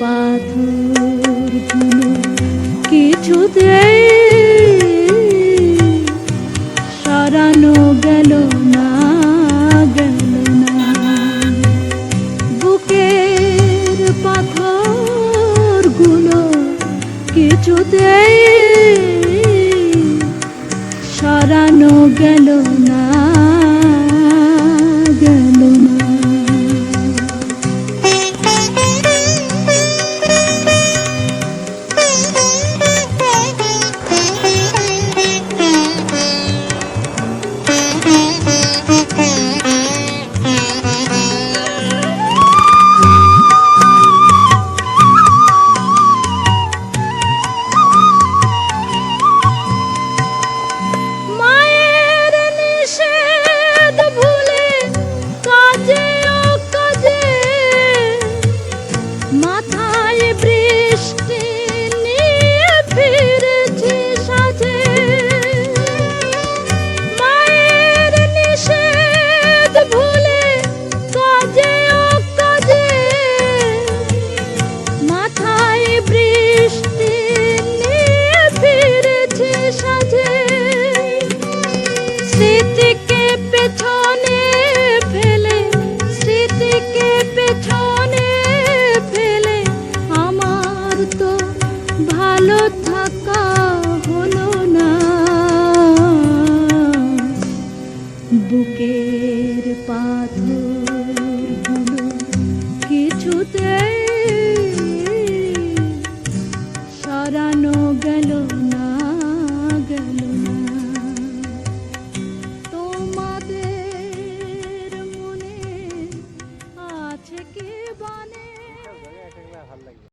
পাথরগুলো কিছুতে সরানো গেল না গেল না। বুকের পাথরগুলো কিছুতেই সরানো গেল না। ভালো থাকা হলো না। বুকের পাথর কিছুতে